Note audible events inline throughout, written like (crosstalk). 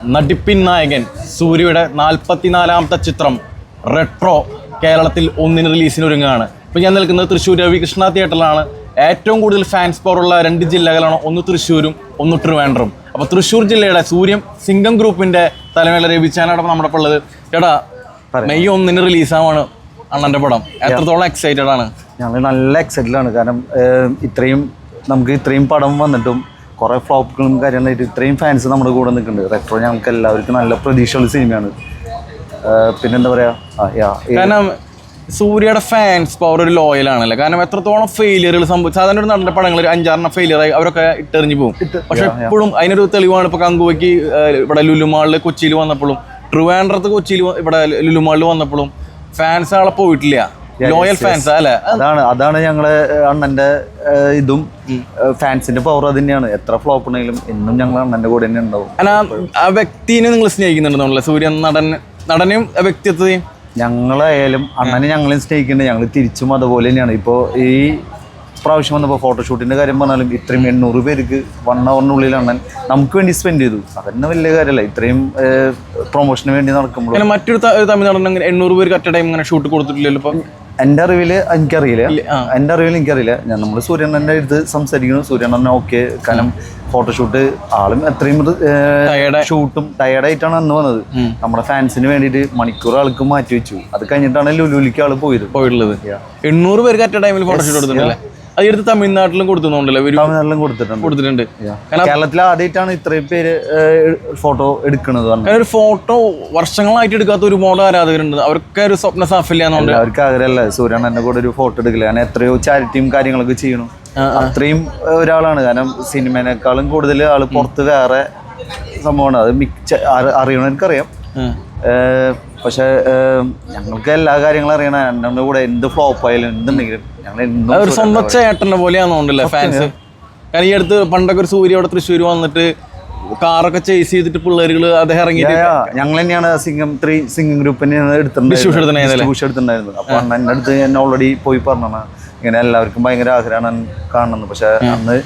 നടിപ്പിൻ നായകൻ സൂര്യയുടെ നാൽപ്പത്തിനാലാമത്തെ ചിത്രം റെട്രോ കേരളത്തിൽ ഒന്നിന് റിലീസിന് ഒരുങ്ങുകയാണ് ഇപ്പം ഞാൻ നിൽക്കുന്നത് തൃശ്ശൂർ രവികൃഷ്ണ തിയേറ്ററിലാണ്. ഏറ്റവും കൂടുതൽ ഫാൻസ് പവർ ഉള്ള രണ്ട് ജില്ലകളാണ് ഒന്ന് തൃശ്ശൂരും ഒന്ന് ട്രിവാൻഡ്രം അപ്പോൾ തൃശ്ശൂർ ജില്ലയുടെ സൂര്യം സിംഗം ഗ്രൂപ്പിന്റെ തലമേല രവിച്ചാനാണ് നമ്മുടെ ഇപ്പോൾ ഉള്ളത്. ചേട്ടാ മെയ് ഒന്നിന് റിലീസാവാണ് അണ്ണന്റെ പടം. എത്രത്തോളം എക്സൈറ്റഡ് ആണ്? ഞങ്ങൾ നല്ല എക്സൈറ്റഡ് ആണ് കാരണം ഇത്രയും നമുക്ക് ഇത്രയും പടം വന്നിട്ടും കുറേ ഫ്ലോപ്പുകളും കാര്യങ്ങളായിട്ട് ഇത്രയും ഫാൻസ് നമ്മുടെ കൂടെ നിൽക്കുന്നുണ്ട്. റെട്രോ ഞങ്ങൾക്ക് എല്ലാവർക്കും നല്ല പ്രതീക്ഷയുള്ള സിനിമയാണ് പിന്നെന്താ പറയാ? ആ, കാരണം സൂര്യയുടെ ഫാൻസ് പവർ ഒരു ലോയൽ ആണല്ലേ. കാരണം എത്രത്തോളം ഫെയിലിയറുകൾ സംഭവിച്ചു സാധാരണ ഒരു നടന്റെ പടങ്ങൾ ഒരു അഞ്ചാറെണ്ണം ഫെയിലിയർ ആയി അവരൊക്കെ ഇട്ടെറിഞ്ഞു പോകും. പക്ഷെ എപ്പോഴും അതിനൊരു തെളിവാണ് ഇപ്പൊ കങ്കുവയ്ക്ക് ഇവിടെ ലുലുമാളിൽ കൊച്ചിയിൽ വന്നപ്പോഴും. ട്രിവാൻഡ്രത്ത് കൊച്ചിയിൽ ഇവിടെ ലുലുമാളിൽ വന്നപ്പോഴും ഫാൻസ് ആളെ പോയിട്ടില്ല. ലോയൽ ഫാൻസ് അല്ലേ? അതാണ് അതാണ് ഞങ്ങളെ അണ്ണന്റെ ഇതും. ഫാൻസിന്റെ പവർ അത് തന്നെയാണ് എത്ര ഫ്ലോപ്പ് ഉണ്ടെങ്കിലും എന്നും ഞങ്ങൾ അണ്ണന്റെ കൂടെ തന്നെ ഉണ്ടാവും. ആ വ്യക്തിനെ നിങ്ങൾ സ്നേഹിക്കുന്നുണ്ടെന്നുള്ളത് സൂര്യൻ നടൻ നടനെയും വ്യക്തിത്വത്തെയും? ഞങ്ങളായാലും അണ്ണനെ ഞങ്ങളെയും സ്നേഹിക്കുന്നുണ്ട്. ഞങ്ങൾ തിരിച്ചും അതുപോലെ തന്നെയാണ്. ഇപ്പോൾ ഈ പ്രാവശ്യം വന്നപ്പോൾ ഫോട്ടോഷൂട്ടിന്റെ കാര്യം പറഞ്ഞാലും ഇത്രയും എണ്ണൂറ് പേർക്ക് വൺ അവറിനുള്ളിൽ അണ്ണൻ നമുക്ക് വേണ്ടി സ്പെൻഡ് ചെയ്തു. അതന്നെ വലിയ കാര്യമല്ല. ഇത്രയും പ്രൊമോഷന് വേണ്ടി നടക്കുമ്പോൾ മറ്റൊരു തമിഴ് നടൻ എണ്ണൂറ് പേർക്ക് അറ്റ ടൈം ഇങ്ങനെ ഷൂട്ട് കൊടുത്തിട്ടില്ലല്ലോ ഇപ്പം? എന്റെ അറിവിൽ എനിക്കറിയില്ല. എന്റെ എന്റെ അറിവിൽ എനിക്കറിയില്ല. ഞാൻ നമ്മൾ സൂര്യണ്ണന്റെ അടുത്ത് സംസാരിക്കുന്നു. സൂര്യണ്ണൻ ഓക്കെ കാരണം ഫോട്ടോഷൂട്ട് ആളും എത്രയും. ഷൂട്ടും ടയർഡായിട്ടാണ് അന്ന് വന്നത്. നമ്മുടെ ഫാൻസിന് വേണ്ടിയിട്ട് മണിക്കൂർ ആൾക്ക് മാറ്റി വെച്ചു. അത് കഴിഞ്ഞിട്ടാണ് ലുലുലിക്ക് ആൾ പോയത്. പോയിട്ടുള്ളത്. എണ്ണൂറ് പേർക്ക് അറ്റ ടൈമിൽ ഫോട്ടോഷൂട്ട് കൊടുത്തിട്ടുണ്ടല്ലേ? എടുത്ത് തമിഴ്നാട്ടിലും കൊടുത്തുണ്ടല്ലോ തമിഴ്നാട്ടിലും കൊടുത്തിട്ടുണ്ട്. കൊടുത്തിട്ടുണ്ട്. കേരളത്തിൽ ആദ്യമായിട്ടാണ് ഇത്രയും പേര് ഫോട്ടോ എടുക്കുന്നത് ഒരു ഫോട്ടോ വർഷങ്ങളായിട്ട് എടുക്കാത്ത ഒരുപാട് ആരാധകരുണ്ട്. അവർക്ക് ഒരു സ്വപ്ന സാഫല്യാന്നുണ്ട് അവർക്ക് ആഗ്രഹമല്ല? സൂര്യൻ എന്നെ കൂടെ ഒരു ഫോട്ടോ എടുക്കില്ല കാരണം എത്രയോ ചാരിറ്റിയും കാര്യങ്ങളൊക്കെ ചെയ്യണം. അത്രയും ഒരാളാണ്. കാരണം സിനിമേനേക്കാളും കൂടുതൽ ആൾ പുറത്ത് വേറെ സംഭവമാണ്. അത് മിക്ക അറി- അറിയണവർക്കറിയാം. ഏഹ്, പക്ഷെ ഞങ്ങൾക്ക് എല്ലാ കാര്യങ്ങളും അറിയണം എന്റെ കൂടെ എന്ത് ഫ്ലോപ്പ് ആയാലും എന്തുണ്ടെങ്കിലും ഞങ്ങൾ എന്നും ഒരു സ്വന്തം ചേട്ടനെ പോലെയാണെന്നുണ്ടല്ലേ ഫാൻസ് കാരണം ഈ അടുത്ത് പണ്ടൊക്കെ ഒരു സൂര്യ അവിടെ തൃശ്ശൂർ വന്നിട്ട് കാറൊക്കെ ചേസ് ചെയ്തിട്ട് പിള്ളേരുകൾ അദ്ദേഹം ഇറങ്ങി ഞങ്ങൾ തന്നെയാണ് സിംഗം ത്രീ സിംഗം ഗ്രൂപ്പിനെ Distribution എടുത്തിട്ടുണ്ടായിരുന്നല്ലേ? ഡിസ്ട്രിബ്യൂഷൻ എടുത്തിട്ടുണ്ടായിരുന്നു അപ്പൊ എന്റെ അടുത്ത് എന്നെ ഓൾറെഡി പോയി പറഞ്ഞാണ് ഇങ്ങനെ എല്ലാവർക്കും ഭയങ്കര ആഗ്രഹമാണ് കാണുന്നത്. പക്ഷെ അന്ന്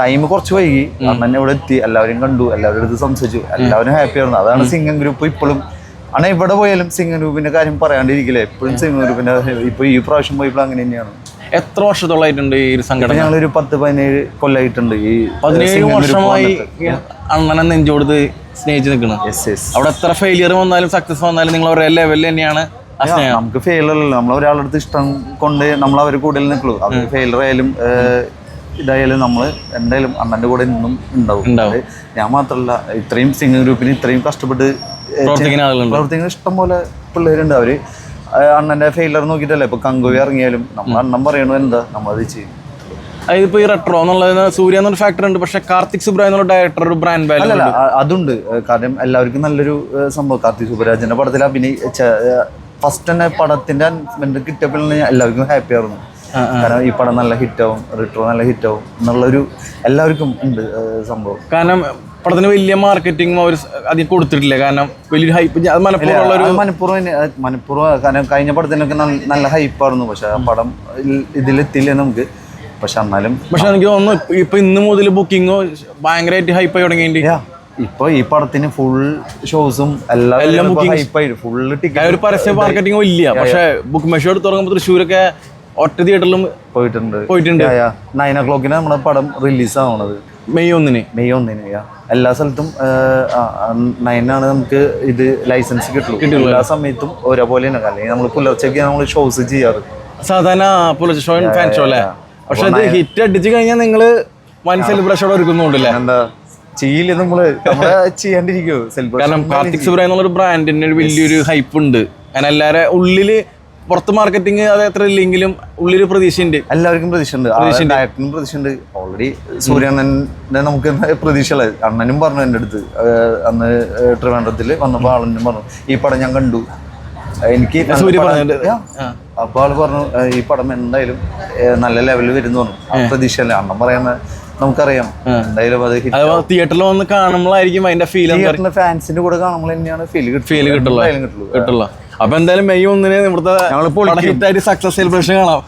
ടൈം കുറച്ച് വൈകി. അന്ന് തന്നെ ഇവിടെ എത്തി. എല്ലാവരും കണ്ടു. എല്ലാവരും അടുത്ത് സംസാരിച്ചു. എല്ലാവരും ഹാപ്പി ആയിരുന്നു. അതാണ് സിംഗം ഗ്രൂപ്പ് ഇപ്പോഴും അണ്ണ ഇവിടെ പോയാലും സിംഗം ഗ്രൂപ്പിന്റെ കാര്യം പറയാണ്ടിരിക്കില്ല? എപ്പോഴും സിംഗം ഗ്രൂപ്പിന്റെ ഇപ്പൊ ഈ പ്രാവശ്യം പോയപ്പോൾ അങ്ങനെ തന്നെയാണ്. എത്ര വർഷത്തോളായിട്ടുണ്ട് ഈ ഒരു സംഘടന? ഞങ്ങളൊരു പത്ത് പതിനേഴ് കൊല്ലായിട്ടുണ്ട് ഈ പതിനേഴ് വർഷമായി അണ്ണനെ നെഞ്ചോടുത്ത് സ്നേഹിച്ച് നിൽക്കണം. അവിടെ എത്ര ഫെയിലിയർ വന്നാലും സക്സസ് വന്നാലും നിങ്ങൾ ഒരേ ലെവലിൽ തന്നെയാണ് നമുക്ക് ഫെയിലർ അല്ലല്ലോ. നമ്മൾ ഒരാളുടെ അടുത്ത് ഇഷ്ടം കൊണ്ട് നമ്മൾ അവർ കൂടുതൽ നിൽക്കുള്ളൂ. അവർ ഫെയിലർ ആയാലും ഇതായാലും നമ്മൾ എന്തായാലും അണ്ണന്റെ കൂടെ നിന്നും ഉണ്ടാവും. ഞാൻ മാത്രമല്ല ഇത്രയും സിംഗിങ് ഗ്രൂപ്പിന് ഇത്രയും കഷ്ടപ്പെട്ട് പ്രവർത്തിക്കുന്ന ഇഷ്ടം പോലെ പിള്ളേരുണ്ട് അവർ. അണ്ണന്റെ ഫെയിലർ നോക്കിയിട്ടല്ലേ? ഇപ്പൊ കങ്കുവി ഇറങ്ങിയാലും നമ്മൾ അണ്ണൻ പറയണത് എന്താ? നമ്മളത് ചെയ്യും. അതിപ്പോ ഈ റെട്രോ എന്നുള്ളത് സൂര്യ എന്നൊരു ഫാക്ടർ ഉണ്ട്. പക്ഷെ കാർത്തിക് സുബ്രാജ് എന്നുള്ള ഡയറക്ടർ ഒരു ബ്രാൻഡ് വാല്യൂ അല്ലല്ല അ- അതുണ്ട്. കാരണം എല്ലാവർക്കും നല്ലൊരു സംഭവം. കാർത്തിക് സുബ്രാജിന്റെ പടത്തിൽ അഭിനയിച്ച ഫസ്റ്റ് തന്നെ പടത്തിന്റെ അനൗൺസ്മെന്റ് കിട്ടിയപ്പോൾ തന്നെ എല്ലാവർക്കും ഹാപ്പി ആയിരുന്നു. കാരണം ഈ പടം നല്ല ഹിറ്റാവും റിട്രോ നല്ല ഹിറ്റാവും എന്നുള്ളൊരു എല്ലാവർക്കും ഉണ്ട് സംഭവം. കാരണം പടത്തിന് വലിയ മാർക്കറ്റിംഗും അവർ അധികം കൊടുത്തിട്ടില്ല. കാരണം വലിയൊരു ഹൈപ്പ് മലപ്പുറം മലപ്പുറം മലപ്പുറം കാരണം കഴിഞ്ഞ പടത്തിനൊക്കെ നല്ല- ഹൈപ്പായിരുന്നു പക്ഷെ ആ പടം ഇതിലെത്തില്ല നമുക്ക്. പക്ഷെ എന്നാലും പക്ഷെ എനിക്ക് തോന്നുന്നു ഇപ്പ- ഇന്ന് മുതൽ ബുക്കിംഗ് ഭയങ്കരമായിട്ട് ഹൈപ്പായി തുടങ്ങിയിട്ട് ഇപ്പൊ ഈ പടത്തിന് ഫുൾ ഷോസും എല്ലാം ഹൈപ്പായി ഫുള്ള് ഒരു ടിക്കറ്റ് പരസ്യ മാർക്കറ്റിംഗ് ഇല്ല. പക്ഷെ ബുക്ക് മെഷോ എടുത്ത് തുടങ്ങുമ്പോൾ തൃശ്ശൂരൊക്കെ ഒറ്റ തിയേറ്ററിലും പോയിട്ടുണ്ട്. പോയിട്ടുണ്ട്. നയൻ ഓ ക്ലോക്കിന് നമ്മുടെ പടം റിലീസ് ആവണത്. മെയ് ഒന്നിന്? മെയ് ഒന്നിന്. എല്ലാ സ്ഥലത്തും നയനാണ് നമുക്ക് ഇത് ലൈസൻസ് കിട്ടുള്ളൂ. എല്ലാ സമയത്തും ഒരേപോലെയാണ്. അല്ലെങ്കിൽ നമ്മൾ പുലർച്ചയ്ക്ക് നമ്മൾ ഷോസ് ചെയ്യാറ്. സാധാരണ പുലർച്ചെ ഷോ ഫാൻ ഷോ അല്ലേ? പക്ഷെ അത് ഹിറ്റ് അടിച്ചു കഴിഞ്ഞാൽ നിങ്ങൾ വൻ സെലിബ്രേഷൻ ഒരുക്കുന്നുണ്ടല്ലേ എന്താ ചെയ്യില്ല നമ്മൾ. നമ്മൾ (laughs) ചെയ്യാണ്ടിരിക്കോ കാരണം കാർത്തിക് സുബ്രായ എന്നുള്ള ബ്രാൻഡിന് ഒരു വലിയൊരു ഹൈപ്പ് ഉണ്ട്. കാരണം എല്ലാരെ ഉള്ളിൽ പുറത്ത് മാർക്കറ്റിംഗ് അത് എത്ര ഇല്ലെങ്കിലും ഉള്ളിൽ പ്രതീക്ഷയുണ്ട്. എല്ലാവർക്കും പ്രതീക്ഷയുണ്ട്. ഡയറക്ടറിനും പ്രതീക്ഷയുണ്ട്. ഓൾറെഡി സൂര്യണ്ണനെ നമുക്ക് പ്രതീക്ഷയുള്ള അണ്ണനും പറഞ്ഞു എന്റെ അടുത്ത് അന്ന് ട്രിവാൻഡ്രത്തിൽ വന്നപ്പോൾ ആളെന്നും പറഞ്ഞു ഈ പടം ഞാൻ കണ്ടു. എനിക്ക്. അപ്പോൾ ആൾ പറഞ്ഞു ഈ പടം എന്തായാലും നല്ല ലെവലിൽ വരുന്നു പറഞ്ഞു. പ്രതീക്ഷയല്ലേ. അണ്ണൻ പറയുന്ന നമുക്കറിയാം. എന്തായാലും അത് തിയേറ്ററിൽ വന്ന് കാണുമ്പോഴായിരിക്കും അതിന്റെ ഫീൽ ഫാൻസിന്റെ കൂടെ കാണുമ്പോൾ തന്നെയാണ് ഫീൽ ഫീൽ കിട്ടുള്ളൂ. കിട്ടുള്ളൂ. അപ്പൊ എന്തായാലും മെയ് ഒന്നിന് ഇവിടുത്തെ സക്സസ് സെലിബ്രേഷൻ കാണാം.